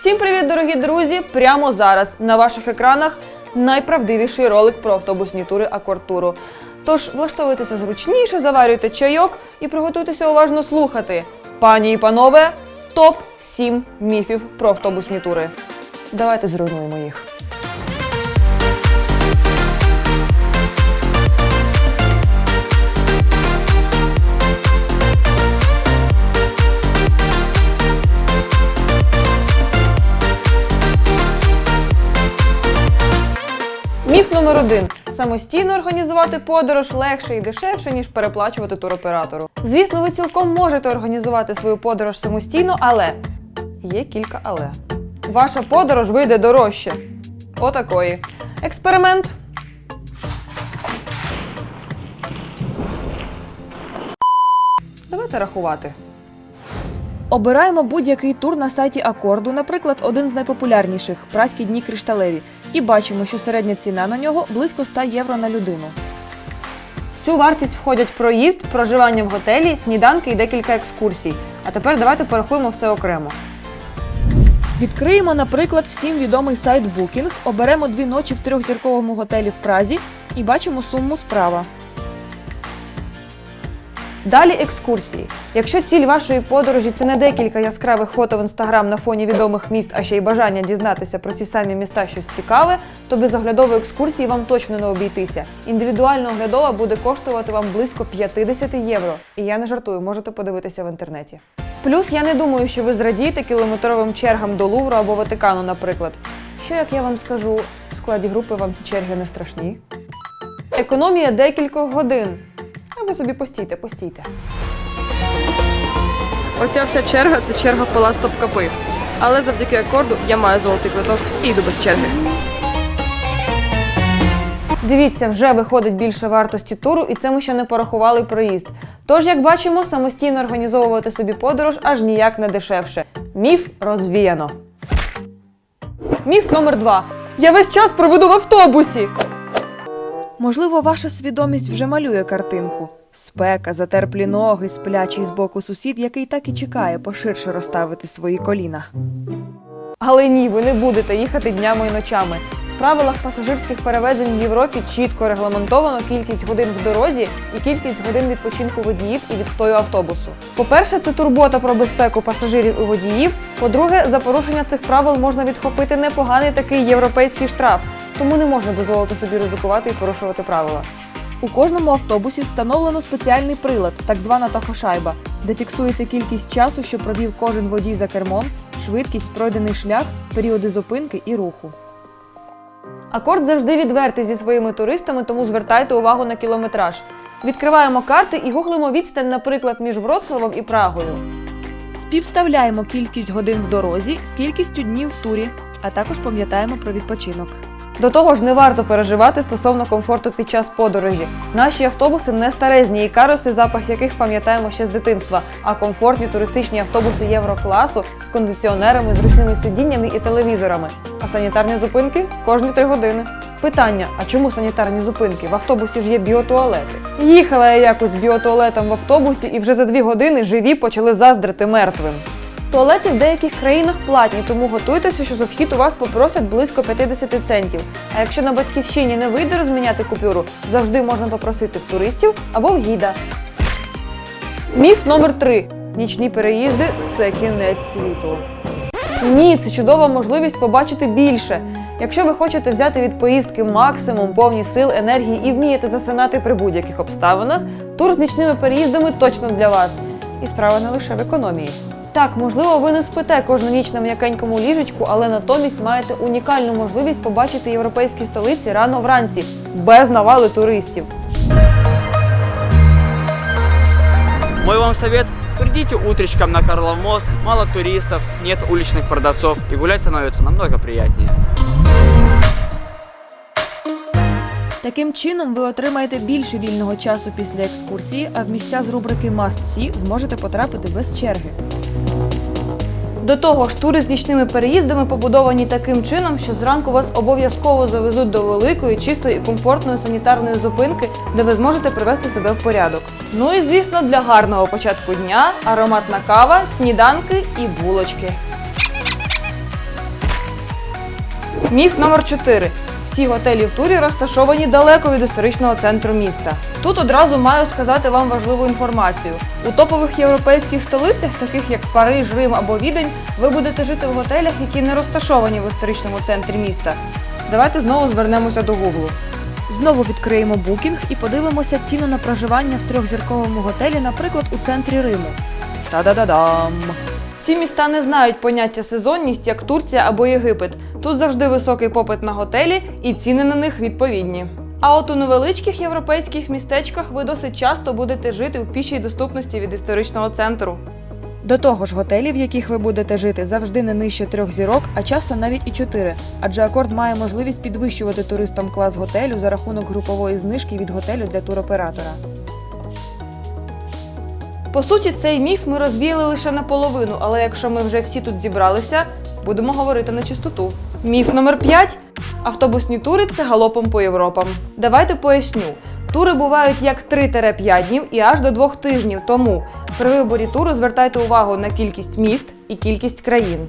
Всім привіт, дорогі друзі! Прямо зараз на ваших екранах найправдивіший ролик про автобусні тури Акортуру. Тож влаштовуйтеся зручніше, заварюйте чайок і приготуйтеся уважно слухати. Пані і панове, топ 7 міфів про автобусні тури. Давайте зруйнуємо їх. Міф номер один: самостійно організувати подорож легше і дешевше, ніж переплачувати туроператору. Звісно, ви цілком можете організувати свою подорож самостійно, але є кілька але. Ваша подорож вийде дорожче. Отакої. Експеримент. Давайте рахувати. Обираємо будь-який тур на сайті Акорду, наприклад, один з найпопулярніших Праські дні кришталеві, і бачимо, що середня ціна на нього близько 100 євро на людину. В цю вартість входять проїзд, проживання в готелі, сніданки і декілька екскурсій. А тепер давайте порахуємо все окремо. Відкриємо, наприклад, всім відомий сайт Booking, оберемо дві ночі в трьохзірковому готелі в Празі і бачимо суму справа. Далі екскурсії. Якщо ціль вашої подорожі це не декілька яскравих фото в інстаграм на фоні відомих міст, а ще й бажання дізнатися про ці самі міста щось цікаве, то без оглядової екскурсії вам точно не обійтися. Індивідуальна оглядова буде коштувати вам близько 50 євро. І я не жартую, можете подивитися в інтернеті. Плюс я не думаю, що ви зрадієте кілометровим чергам до Лувру або Ватикану, наприклад. Що як я вам скажу, в складі групи вам ці черги не страшні. Економія декількох годин. А ви собі постійте, постійте. Оця вся черга це черга в палац Топкапи. Але завдяки акорду я маю золотий квиток і йду без черги. Дивіться, вже виходить більше вартості туру, і це ми ще не порахували проїзд. Тож, як бачимо, самостійно організовувати собі подорож аж ніяк не дешевше. Міф розвіяно. Міф номер два. Я весь час проведу в автобусі. Можливо, ваша свідомість вже малює картинку. Спека, затерплі ноги, сплячий збоку сусід, який так і чекає поширше розставити свої коліна. Але ні, ви не будете їхати днями і ночами. В правилах пасажирських перевезень в Європі чітко регламентовано кількість годин в дорозі і кількість годин відпочинку водіїв і відстою автобусу. По-перше, це турбота про безпеку пасажирів і водіїв. По-друге, за порушення цих правил можна відхопити непоганий такий європейський штраф, тому не можна дозволити собі ризикувати і порушувати правила. У кожному автобусі встановлено спеціальний прилад, так звана тахошайба, де фіксується кількість часу, що провів кожен водій за кермом, швидкість, пройдений шлях, періоди зупинки і руху. Акорд завжди відвертий зі своїми туристами, тому звертайте увагу на кілометраж. Відкриваємо карти і гуглимо відстань, наприклад, між Вроцлавом і Прагою. Співставляємо кількість годин в дорозі з кількістю днів в турі, а також пам'ятаємо про відпочинок. До того ж, не варто переживати стосовно комфорту під час подорожі. Наші автобуси не старезні і кароси, запах яких пам'ятаємо ще з дитинства, а комфортні туристичні автобуси єврокласу з кондиціонерами, зручними сидіннями і телевізорами. А санітарні зупинки кожні три години. Питання: а чому санітарні зупинки? В автобусі ж є біотуалети. Їхала я якось біотуалетом в автобусі і вже за дві години живі почали заздрити мертвим. Туалети в деяких країнах платні, тому готуйтеся, що за вхід у вас попросять близько 50 центів. А якщо на батьківщині не вийде розміняти купюру, завжди можна попросити в туристів або в гіда. Міф номер 3 Нічні переїзди це кінець світу. Ні, це чудова можливість побачити більше. Якщо ви хочете взяти від поїздки максимум повні сил, енергії і вмієте засинати при будь-яких обставинах, тур з нічними переїздами точно для вас. І справа не лише в економії. Так, можливо, ви не спите кожну ніч на м'якенькому ліжечку, але натомість маєте унікальну можливість побачити європейські столиці рано вранці, без навали туристів. Мой вам совет – придите утречком на Карлов мост, мало туристов, нет уличных продавцов и гулять становится намного приятнее. Таким чином, ви отримаєте більше вільного часу після екскурсії, а в місця з рубрики Must See зможете потрапити без черги. До того ж, тури з нічними переїздами побудовані таким чином, що зранку вас обов'язково завезуть до великої, чистої і комфортної санітарної зупинки, де ви зможете привести себе в порядок. Ну і звісно, для гарного початку дня ароматна кава, сніданки і булочки. Міф номер 4. Всі готелі в турі розташовані далеко від історичного центру міста. Тут одразу маю сказати вам важливу інформацію. У топових європейських столицях, таких як Париж, Рим або Відень, ви будете жити в готелях, які не розташовані в історичному центрі міста. Давайте знову звернемося до Гуглу. Знову відкриємо букінг і подивимося ціну на проживання в трьохзірковому готелі, наприклад, у центрі Риму. Та-да-да-дам! Ці міста не знають поняття сезонність, як Турція або Єгипет. Тут завжди високий попит на готелі і ціни на них відповідні. А от у невеличких європейських містечках ви досить часто будете жити в пішій доступності від історичного центру. До того ж, готелі, в яких ви будете жити, завжди не нижче трьох зірок, а часто навіть і чотири. Адже акорд має можливість підвищувати туристам клас готелю за рахунок групової знижки від готелю для туроператора. По суті, цей міф ми розвіяли лише наполовину, але якщо ми вже всі тут зібралися, будемо говорити на чистоту. Міф номер 5. Автобусні тури це галопом по Європам. Давайте поясню. Тури бувають як 3-5 днів і аж до 2 тижнів. Тому при виборі туру звертайте увагу на кількість міст і кількість країн.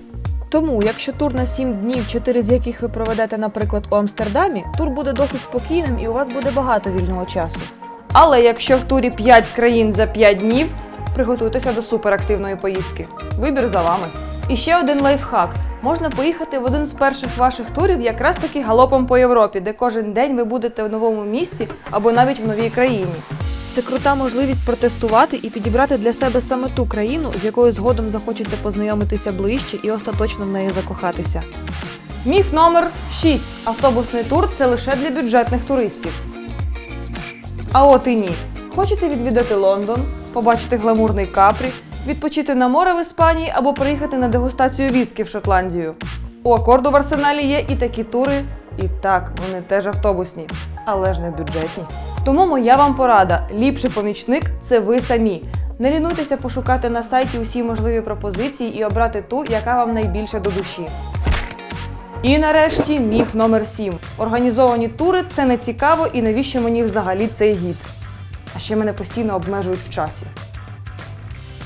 Тому, якщо тур на 7 днів, 4 з яких ви проведете, наприклад, у Амстердамі, тур буде досить спокійним і у вас буде багато вільного часу. Але якщо в турі 5 країн за 5 днів, приготуйтеся до суперактивної поїздки. Вибір за вами. І ще один лайфхак. Можна поїхати в один з перших ваших турів якраз таки галопом по Європі, де кожен день ви будете в новому місті або навіть в новій країні. Це крута можливість протестувати і підібрати для себе саме ту країну, з якою згодом захочеться познайомитися ближче і остаточно в неї закохатися. Міф номер 6. Автобусний тур це лише для бюджетних туристів. А от і ні. Хочете відвідати Лондон, побачити гламурний капрі, відпочити на море в Іспанії або приїхати на дегустацію віскі в Шотландію. У акорду в арсеналі є і такі тури, і так, вони теж автобусні, але ж не бюджетні. Тому моя вам порада: ліпший помічник це ви самі. Не лінуйтеся пошукати на сайті усі можливі пропозиції і обрати ту, яка вам найбільше до душі. І нарешті міф номер 7. Організовані тури це не цікаво і навіщо мені взагалі цей гід? А ще мене постійно обмежують в часі.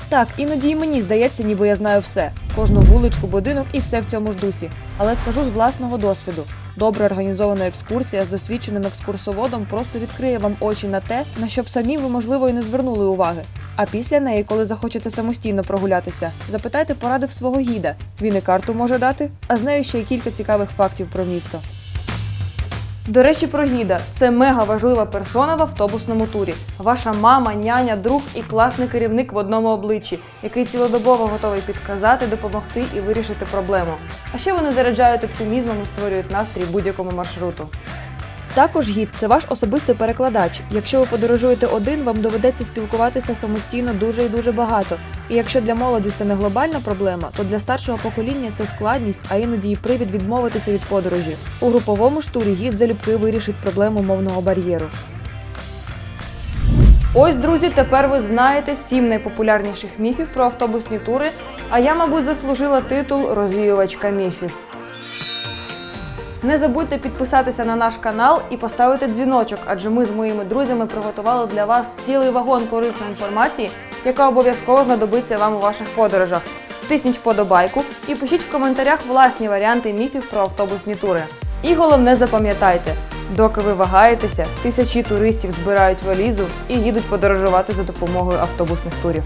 Так, іноді і мені здається, ніби я знаю все: кожну вуличку, будинок і все в цьому ж дусі. Але скажу з власного досвіду: добре організована екскурсія з досвідченим екскурсоводом просто відкриє вам очі на те, на що б самі ви, можливо, і не звернули уваги. А після неї, коли захочете самостійно прогулятися, запитайте поради в свого гіда. Він і карту може дати, а з нею ще й кілька цікавих фактів про місто. До речі, про гіда це мега важлива персона в автобусному турі. Ваша мама, няня, друг і класний керівник в одному обличчі, який цілодобово готовий підказати, допомогти і вирішити проблему. А ще вони заряджають оптимізмом і створюють настрій будь-якому маршруту. Також гід це ваш особистий перекладач. Якщо ви подорожуєте один, вам доведеться спілкуватися самостійно дуже і дуже багато. І якщо для молоді це не глобальна проблема, то для старшого покоління це складність, а іноді і привід відмовитися від подорожі. У груповому ж турі гід залюбки вирішить проблему мовного бар'єру. Ось, друзі, тепер ви знаєте сім найпопулярніших міфів про автобусні тури, а я, мабуть, заслужила титул розвіювачка міфів. Не забудьте підписатися на наш канал і поставити дзвіночок, адже ми з моїми друзями приготували для вас цілий вагон корисної інформації, яка обов'язково знадобиться вам у ваших подорожах. Тисніть вподобайку і пишіть в коментарях власні варіанти міфів про автобусні тури. І головне запам'ятайте, доки ви вагаєтеся, тисячі туристів збирають валізу і їдуть подорожувати за допомогою автобусних турів.